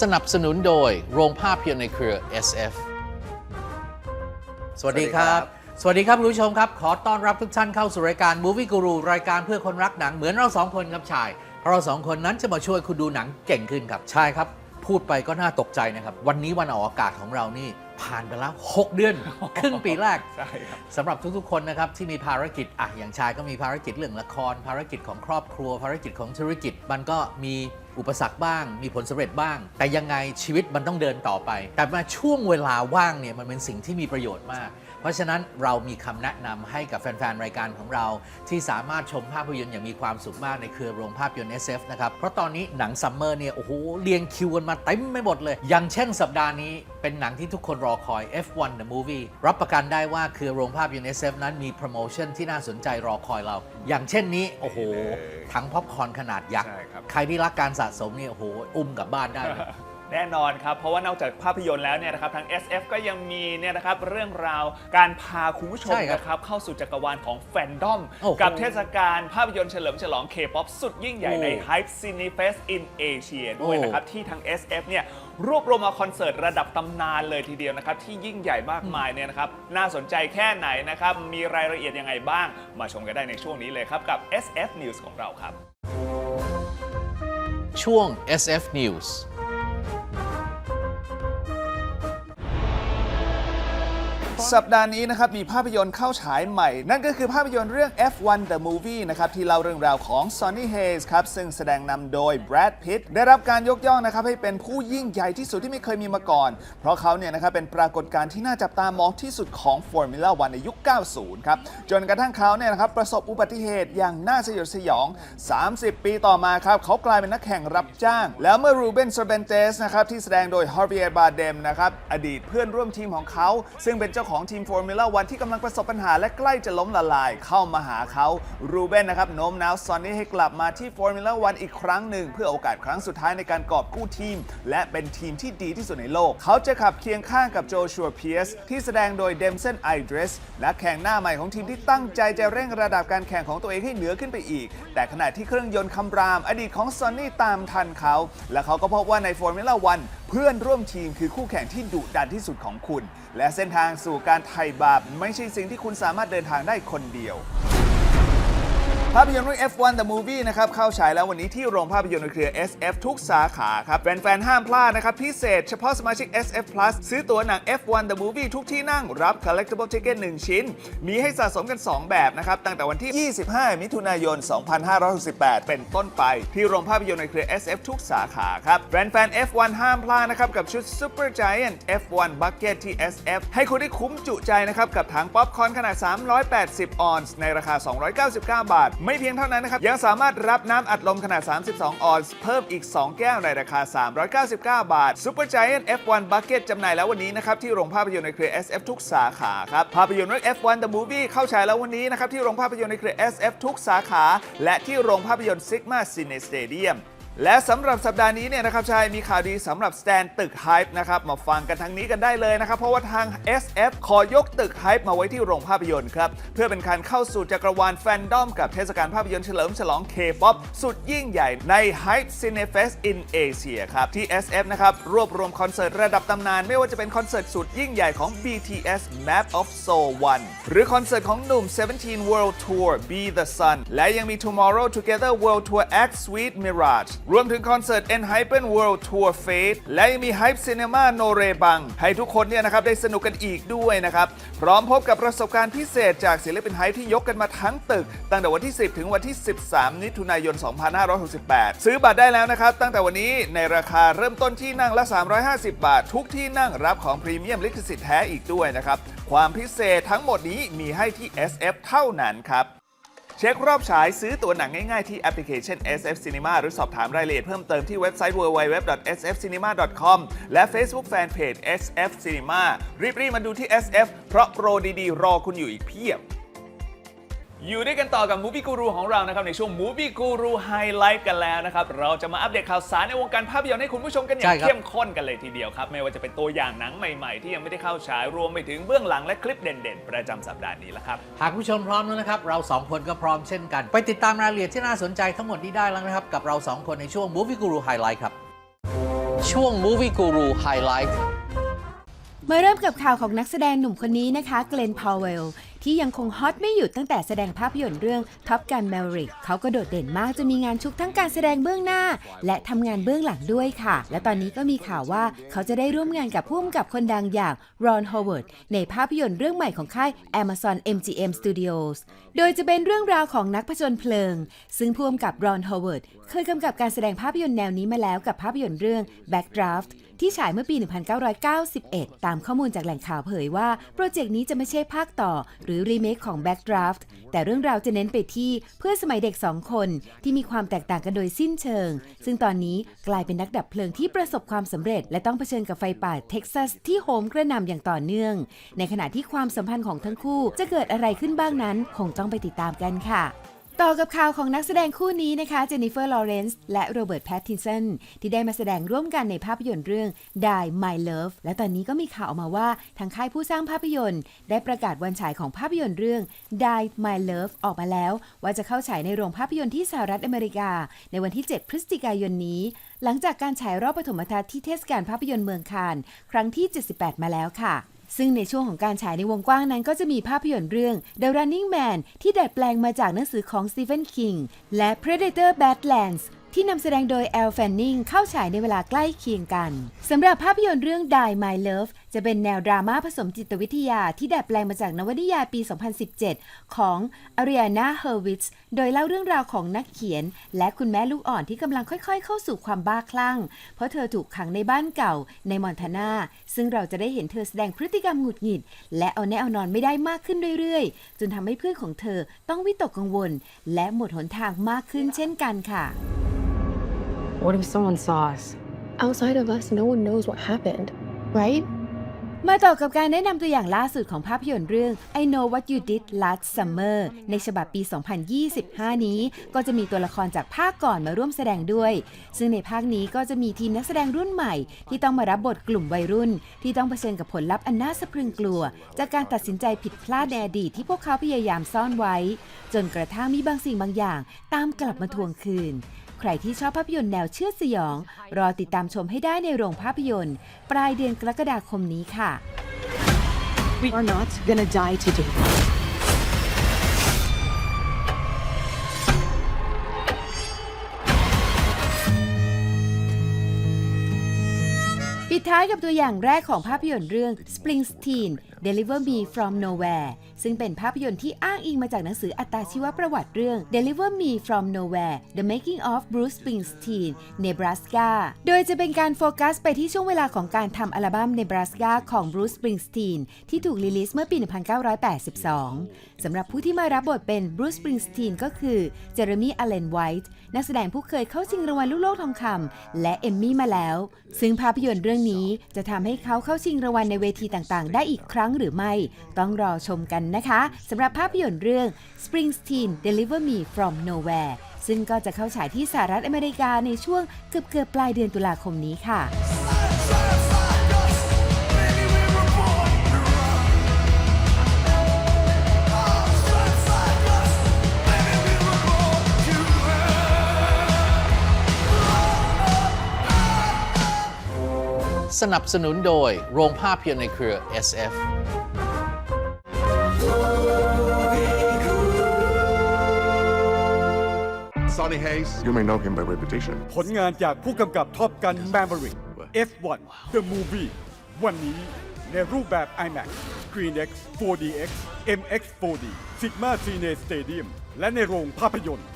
สนับสนุนโดยโรงภาพยนตร์ในเครือ SF สวัสดีครับ สวัสดีครับคุณผู้ชมครับ ขอต้อนรับทุกท่านเข้าสู่รายการ Movie Guru รายการเพื่อคนรักหนังเหมือนเราสองคนครับชาย เพราะเราสองคนนั้นจะมาช่วยคุณดูหนังเก่งขึ้นครับ ชายครับ พูดไปก็น่าตกใจนะครับ วันนี้วันออกอากาศของเรานี่ ผ่านไปแล้ว 6 เดือน ครึ่งปีแรกใช่ครับสำหรับทุกๆ คนนะครับที่มีภารกิจอะอย่างชายก็มีภารกิจเรื่องละคร ภารกิจของครอบครัว ภารกิจของธุรกิจ มันก็มีอุปสรรคบ้าง มีผลสำเร็จบ้าง แต่ยังไงชีวิตมันต้องเดินต่อไป แต่มาช่วงเวลาว่างเนี่ยมันเป็นสิ่งที่มีประโยชน์มาก เพราะฉะนั้นเรามีคำแนะนำให้กับแฟนๆ รายการของเรา ที่สามารถชมภาพยนตร์อย่างมีความสุขมากในเครือโรงภาพยนตร์ SF นะครับ เพราะตอนนี้หนังซัมเมอร์เนี่ยโอ้โหเรียงคิวกันมาเต็มไม่หมดเลย อย่างเช่นสัปดาห์นี้เป็นหนังที่ทุกคนรอคอย F1 The Movie รับประกันได้ว่าเครือโรงภาพยนตร์ SF นั้นมีโปรโมชั่นที่น่าสนใจรอคอยเรา อย่างเช่นนี้ โอ้โห นี่เลยทั้งพ็อปคอร์นขนาดยักษ์ ใช่ครับ ใครที่รักการสะสมเนี่ยโอ้โห อุ้มกลับบ้านได้เลย แน่นอนครับ เพราะว่านอกจากภาพยนตร์แล้วเนี่ยนะครับทาง SF ก็ยังมีเนี่ยนะครับเรื่องราวการพาคุณผู้ชมใช่ครับนะครับเข้าสู่จักรวาลของแฟนดอม โอ้โหกับเทศกาลภาพยนตร์เฉลิมฉลอง K-POP สุดยิ่งใหญ่โอ้ใน Hype Cinefest in Asia ด้วยโอ้นะครับที่ทาง SF เนี่ยรวบรวมมาคอนเสิร์ตระดับตำนานเลยทีเดียวนะครับ ที่ยิ่งใหญ่มากมายเนี่ยนะครับ น่าสนใจแค่ไหนนะครับ มีรายละเอียดยังไงบ้าง มาชมกันได้ในช่วงนี้เลยครับ กับ SF News ของเราครับ ช่วง SF News สัปดาห์นี้นะครับมีภาพยนตร์เข้าฉายใหม่ นั่นก็คือภาพยนตร์เรื่อง F1 The Movie นะครับที่เล่าเรื่องราวของ Sonny Hayes ครับซึ่งแสดงนำโดย Brad Pitt ได้รับการยกย่องนะครับให้เป็นผู้ยิ่งใหญ่ที่สุดที่ไม่เคยมีมาก่อน เพราะเขาเนี่ยนะครับเป็นปรากฏการณ์ที่น่าจับตามองที่สุดของ Formula 1ในยุค 90 ครับ จนกระทั่งเขาเนี่ยนะครับประสบอุบัติเหตุอย่างน่าสยดสยอง 30 ปีต่อมาครับเขากลายเป็นนักแข่งรับจ้าง แล้วเมื่อรูเบนเซอร์เบนเตสนะครับที่แสดงโดย Javier Bardem นะครับอดีตเพื่อนร่วมทีมของเขา ซึ่งเป็นเจ้าของของทีม Formula 1ที่กำลังประสบปัญหาและใกล้จะล้มละลายเข้ามาหาเขารูเบนนะครับโน้มน้าวซอนนี่ให้กลับมาที่ Formula 1อีกครั้งหนึ่ง เพื่อโอกาสครั้งสุดท้ายในการกอบกู้ทีม และเป็นทีมที่ดีที่สุดในโลก เขาจะขับเคียงข้างกับโจชัวเพียสที่แสดงโดยเดมเซนไอเดรสนักแข่งหน้าใหม่ของทีมที่ตั้งใจจะเร่งระดับการแข่งของตัวเองให้เหนือขึ้นไปอีก แต่ขณะที่เครื่องยนต์คำราม อดีตของซอนนี่ตามทันเขา และเขาก็พบว่าใน Formula 1 เพื่อนร่วมทีมคือคู่แข่งที่ดุดันที่สุดของคุณ และเส้นทางสู่การไถ่บาปไม่ใช่สิ่งที่คุณสามารถเดินทางได้คนเดียว ภาพยนตร์เรื่อง F1 The Movie นะครับเข้าฉายแล้ววันนี้ที่โรงภาพยนตร์ในเครือ SF ทุกสาขาครับ แฟนๆ ห้ามพลาดนะครับ พิเศษเฉพาะสมาชิก SF Plus ซื้อตั๋วหนัง F1 The Movie ทุกที่นั่งรับ collectible ticket 1 ชิ้น มีให้สะสมกัน 2 แบบนะครับ ตั้งแต่วันที่ 25 มิถุนายน 2568 เป็นต้นไป ที่โรงภาพยนตร์ในเครือ SF ทุกสาขาครับแฟนๆ F1 ห้ามพลาดนะครับกับชุด Super Giant F1 Bucket ที่ SF ให้คุณได้คุ้มจุใจนะครับกับถังป๊อปคอร์นขนาด 380 ออนซ์ในราคา 299 บาทไม่เพียงเท่านั้นนะครับ ยังสามารถรับน้ำอัดลมขนาด 32 ออนซ์ เพิ่มอีก 2 แก้วในราคา 399 บาท Super Giant F1 Bucket จำหน่ายแล้ววันนี้นะครับ ที่โรงภาพยนตร์ในเครือ SF ทุกสาขาครับ ภาพยนตร์เรื่อง F1 The Movie เข้าฉายแล้ววันนี้นะครับ ที่โรงภาพยนตร์ในเครือ SF ทุกสาขา และที่โรงภาพยนตร์ Sigma Cine Stadium และสำหรับสัปดาห์นี้เนี่ยนะครับชายมีข่าวดีสำหรับสแตนตึก Hype นะครับมาฟังกันทางนี้กันได้เลยนะครับ เพราะว่าทาง SF ขอยกตึก Hype มาไว้ที่โรงภาพยนตร์ครับ เพื่อเป็นการเข้าสู่จักรวาลแฟนดอมกับเทศกาลภาพยนตร์เฉลิมฉลอง K-POP สุดยิ่งใหญ่ใน Hype Cinefest in Asia ครับ ที่ SF นะครับรวบรวมคอนเสิร์ตระดับตำนาน ไม่ว่าจะเป็นคอนเสิร์ตสุดยิ่งใหญ่ของ BTS Map of Soul 1 หรือคอนเสิร์ตของหนุ่ม17 World Tour Be the Sun และยังมี Tomorrow Together World Tour X Sweet Mirage รวมถึงคอนเสิร์ต Enhypen World Tour Fate และยังมี Hype Cinema No r e b a n g ให้ทุกคนเนี่ยนะครับได้สนุกกันอีกด้วยนะครับ พร้อมพบกับประสบการณ์พิเศษจากศิลปินไฮที่ยกกันมาทั้งตึก ตั้งแต่วันที่ 10 ถึงวันที่ 13มิถุนายน 2568 ซื้อบัตรได้แล้วนะครับ ตั้งแต่วันนี้ในราคาเริ่มต้นที่นั่งละ 350 บาท ทุกที่นั่งรับของพรีเมียมลิขสิทธิ์แท้อีกด้วยนะครับความพิเศษทั้งหมดนี้มีให้ที่ SF เท่านั้นครับ เช็ครอบฉายซื้อตั๋วหนังง่ายๆที่แอปพลิเคชัน SF Cinema หรือสอบถามรายละเอียดเพิ่มเติมที่เว็บไซต์ www.sfcinema.com และ Facebook Fanpage SF Cinema รีบๆมาดูที่ SF เพราะโปรดีๆ รอคุณอยู่อีกเพียบ อยู่ด้วยกันต่อกับ Movie Guru ของเรานะครับ ในช่วง Movie Guru Highlight กันแล้วนะครับ เราจะมาอัปเดตข่าวสารในวงการภาพยนตร์ให้คุณผู้ชมกันอย่าใช่งครับ เข้มข้นกันเลยทีเดียวครับ ไม่ว่าจะเป็นตัวอย่างหนังใหม่ ๆ ที่ยังไม่ได้เข้าฉายรวมไปถึงเบื้องหลังและคลิปเด่นๆ ประจำสัปดาห์นี้ละครับ หากผู้ชมพร้อมแล้วนะครับ เราสองคนก็พร้อมเช่นกัน ไปติดตามรายละเอียดที่น่าสนใจทั้งหมดนี้ได้แล้วนะครับ กับเราสองคนในช่วง Movie Guru Highlight ครับ ช่วง Movie Guru Highlight มาเริ่มกับข่าวของนักแสดงหนุ่มคนนี้นะคะ เกลนพาวเวล ที่ยังคงฮอตไม่หยุดตั้งแต่แสดงภาพยนตร์เรื่อง Top Gun Maverick เขาก็โดดเด่นมากจะมีงานชุกทั้งการแสดงเบื้องหน้า และทำงานเบื้องหลังด้วยค่ะ และตอนนี้ก็มีข่าวว่าเขาจะได้ร่วมงานกับผู้กำกับคนดังอย่างรอนฮ o ว a r d ในภาพยนตร์เรื่องใหม่ของค่าย Amazon MGM Studios โดยจะเป็นเรื่องราวของนักผจญเพลิง ซึ่งผู้กำกับรอนฮ o ว a r d เคยกำกับการแสดงภาพยนตร์แนวนี้มาแล้วกับภาพยนตร์เรื่อง Backdraft ที่ฉายเมื่อปี 1991 ตามข้อมูลจากแหล่งข่าวเผยว่าโปรเจกต์นี้จะไม่ใช่ภาคต่อหรืือรีเมคของ Backdraft แต่เรื่องราวจะเน้นไปที่เพื่อนสมัยเด็กสองคนที่มีความแตกต่างกันโดยสิ้นเชิง ซึ่งตอนนี้กลายเป็นนักดับเพลิงที่ประสบความสำเร็จ และต้องเผชิญกับไฟป่าเท็กซัสที่โหมกระหน่ำอย่างต่อเนื่อง ในขณะที่ความสัมพันธ์ของทั้งคู่จะเกิดอะไรขึ้นบ้างนั้น คงต้องไปติดตามกันค่ะ ต่อกับข่าวของนักแสดงคู่นี้นะคะ เจนนิเฟอร์ ลอเรนซ์ และโรเบิร์ต แพตตินสัน ที่ได้มาแสดงร่วมกันในภาพยนตร์เรื่อง Die My Love และตอนนี้ก็มีข่าวออกมาว่า ทางค่ายผู้สร้างภาพยนตร์ ได้ประกาศวันฉายของภาพยนตร์เรื่อง Die My Love ออกมาแล้ว ว่าจะเข้าฉายในโรงภาพยนตร์ที่สหรัฐอเมริกา ในวันที่ 7 พฤศจิกายนนี้ หลังจากการฉายรอบปฐมทัศน์ที่เทศกาลภาพยนตร์เมืองคาน ครั้งที่ 78 มาแล้วค่ะ ซึ่งในช่วงของการฉายในวงกว้างนั้นก็จะมีภาพยนตร์เรื่อง The Running Man ที่ดัดแปลงมาจากหนังสือของ Stephen King และ Predator Badlands ที่นำแสดงโดย Elle Fanning เข้าฉายในเวลาใกล้เคียงกันสำหรับภาพยนตร์เรื่อง Die My Love จะเป็นแนวดราม่าผสมจิตวิทยาที่ดัดแปลงมาจากนวนิยายปี 2017 ของ Ariana Hurwitz โดยเล่าเรื่องราวของนักเขียน และคุณแม่ลูกอ่อนที่กำลังค่อยๆ เข้าสู่ความบ้าคลั่ง เพราะเธอถูกขังในบ้านเก่าในมอนทานา ซึ่งเราจะได้เห็นเธอแสดงพฤติกรรมหงุดหงิด และเอาแน่เอานอนไม่ได้มากขึ้นเรื่อยๆ จนทำให้เพื่อนของเธอต้องวิตกกังวล และหมดหนทางมากขึ้นเช่นกันค่ะ What if someone saw us? Outside of us, no one knows what happened, right? มาต่อกับการแนะนำตัวอย่างล่าสุดของภาพยนตร์เรื่อง I Know What You Did Last Summer ในฉบับปี 2025 นี้ ก็จะมีตัวละครจากภาคก่อนมาร่วมแสดงด้วย ซึ่งในภาคนี้ก็จะมีทีมนักแสดงรุ่นใหม่ ที่ต้องมารับบทกลุ่มวัยรุ่น ที่ต้องเผชิญกับผลลัพธ์อันน่าสะพรึงกลัว จากการตัดสินใจผิดพลาดในอดีตที่พวกเขาพยายามซ่อนไว้ จนกระทั่งมีบางสิ่งบางอย่าง ตามกลับมาทวงคืน ใครที่ชอบภาพยนตร์แนวเชื่อดสยอง รอติดตามชมให้ได้ในโรงภาพยนตร์ ปลายเดือนกรกฎาคมนี้ค่ะ We are not gonna die today. ปิดท้ายกับตัวอย่างแรกของภาพยนตร์เรื่อง Springsteen Deliver Me From Nowhere ซึ่งเป็นภาพยนตร์ที่อ้างอิงมาจากหนังสืออัตชีวประวัติเรื่อง Deliver Me From Nowhere The Making of Bruce Springsteen Nebraska โดยจะเป็นการโฟกัสไปที่ช่วงเวลาของการทำอัลบั้ม Nebraska ของ Bruce Springsteen ที่ถูกรีลิสเมื่อปี 1982 สำหรับผู้ที่มารับบทเป็น Bruce Springsteen ก็คือ Jeremy Allen White นักแสดงผู้เคยเข้าชิงรางวัลลูกโลกทองคำและเอมมี่มาแล้ว ซึ่งภาพยนตร์เรื่องนี้จะทำให้เขาเข้าชิงรางวัลในเวทีต่างๆ ได้อีกครั้งหรือไม่ ต้องรอชมกันนะคะสำหรับภาพยนตร์เรื่อง Springsteen Deliver Me From Nowhere ซึ่งก็จะเข้าฉายที่สหรัฐอเมริกาในช่วงเกือบๆปลายเดือนตุลาคมนี้ค่ะสนับสนุนโดยโรงภาพยนตร์ในเครือ SF Sonny Hayes. You may know him by reputation. ผลงานจากผู้กำกับท็อปกัน Maverick F1 The Movie วันนี้ในรูปแบบ IMAX ScreenX 4DX MX 4D Sigma Cine Stadium และในโรงภาพยนตร์